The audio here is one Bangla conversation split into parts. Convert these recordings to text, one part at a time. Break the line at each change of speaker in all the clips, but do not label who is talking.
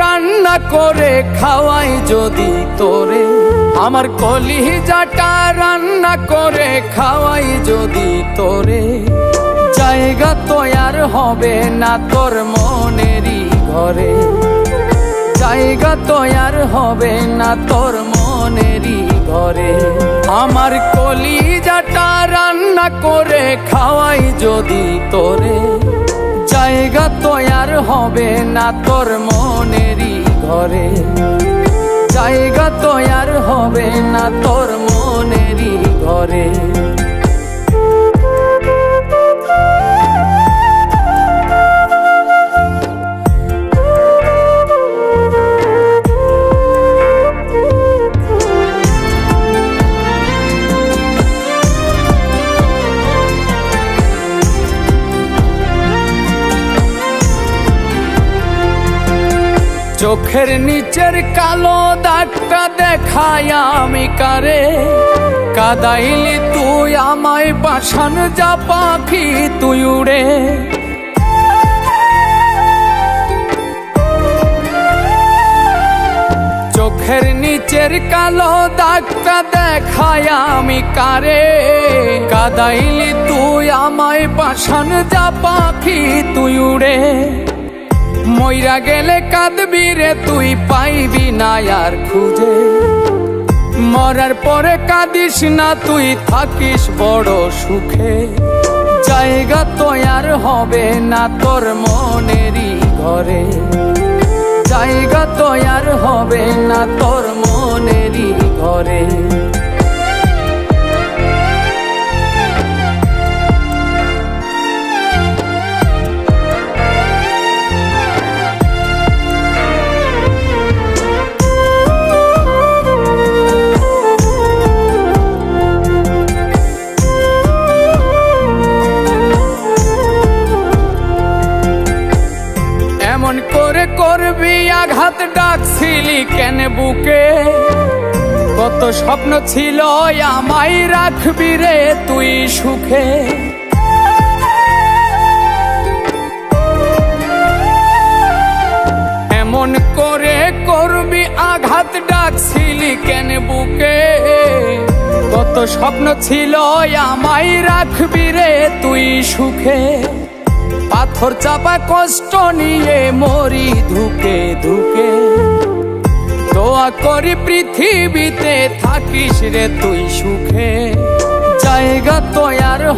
রান্না করে খাওয়াই যদি তোরে। আমার কলিজাটা রান্না করে খাওয়াই যদি তোরে। জায়গা তো আর হবে না তোর মনেরই ঘরে। জায়গা তো আর হবে না তোর মনেরই ঘরে। আমার কলিজাটা রান্না করে খাওয়াই যদি তোরে। জায়গা তো আর হবে না তোর মনেরই ঘরে। জায়গা তো আর হবে না তোর মনেরই ঘরে। চোখের নিচের কালো দাগটা দেখায় আমি কারে? কাদাইলি তুই আমায় পাশান যা পাখি তুই উড়ে। চোখের নিচের কালো দাগটা দেখায় আমি কারে? কাদাইলি তুই আমায় পাশান যা পাখি তুই উড়ে। মইরা গেলে কাঁদবি রে, তুই পাইবি না আর খুঁজে। মরার পরে কাঁদিস না, তুই থাকিস বড় সুখে। জায়গা তো আর হবে না তোর মনেরই ঘরে। জায়গা তো কেন বুকে? কত স্বপ্ন ছিল আমায় রাখবি রে তুই সুখে। এমন করে করবি আঘাত, ডাকছিলি কেন বুকে? কত স্বপ্ন ছিল আমায় রাখবি রে তুই সুখে। পাথর চাপা কষ্ট নিয়ে মরি ধুকে ধুকে। দোয়া করি পৃথিবীতে থাকিস রে তুই সুখে। জায়গা তো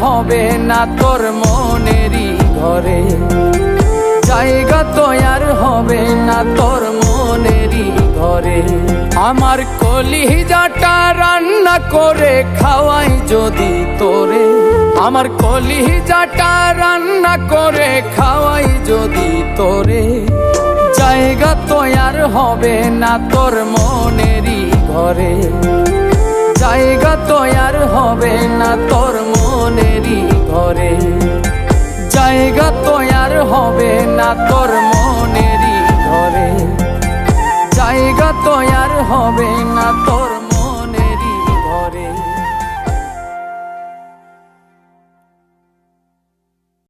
হবে না তোর মনেরই ঘরে। জায়গা তো হবে না তোর মনেরই ঘরে। আমার কলিজাটা রান্না করে খাওয়াই যদি তোরে। আমার কলিজাটা রান্না করে খাওয়াই যদি তোরে। আর হবে না তোর মনেরই ঘরে? জায়গা আর হবে না তোর মনেরই ঘরে। জায়গা আর হবে না তোর মনেরই ঘরে। জায়গা আর হবে না তোর